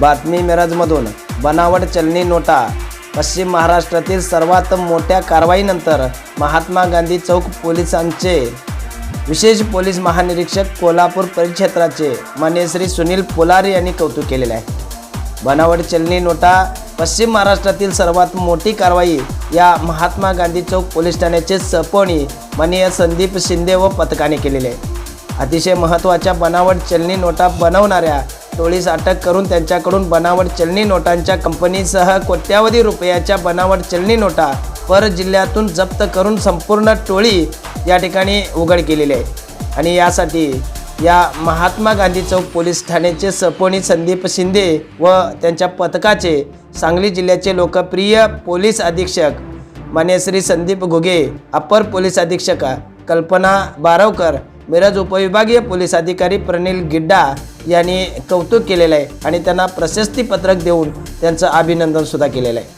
बातमी मिरजमधून. बनावट चलनी नोटा. पश्चिम महाराष्ट्रातील सर्वात मोठ्या कारवाईनंतर महात्मा गांधी चौक पोलिसांचे. विशेष पोलीस महानिरीक्षक कोल्हापूर परिक्षेत्राचे मान्यश्री सुनील पोलारी यांनी कौतुक केलेले आहे. बनावट चलनी नोटा पश्चिम महाराष्ट्रातील सर्वात मोठी कारवाई या महात्मा गांधी चौक पोलीस ठाण्याचे सपोणी माननीय संदीप शिंदे व पथकाने केलेले आहे. अतिशय महत्त्वाच्या बनावट चलनी नोटा बनवणाऱ्या टोळीस अटक करून त्यांच्याकडून बनावट चलनी नोटांच्या कंपनीसह कोट्यावधी रुपयाच्या बनावट चलनी नोटा पर जिल्ह्यातून जप्त करून संपूर्ण टोळी या ठिकाणी उघड केलेली आहे. आणि यासाठी या महात्मा गांधी चौक पोलीस ठाण्याचे सपोनी संदीप शिंदे व त्यांच्या पथकाचे सांगली जिल्ह्याचे लोकप्रिय पोलीस अधीक्षक मान्य श्री संदीप घुगे अप्पर पोलीस अधीक्षक कल्पना बारवकर मिरज उपविभागीय पोलीस अधिकारी प्रनिल गिड्डा यांनी कौतुक केलेलं आहे आणि त्यांना प्रशस्तीपत्रक देऊन त्यांचं अभिनंदनसुद्धा केलेलं आहे.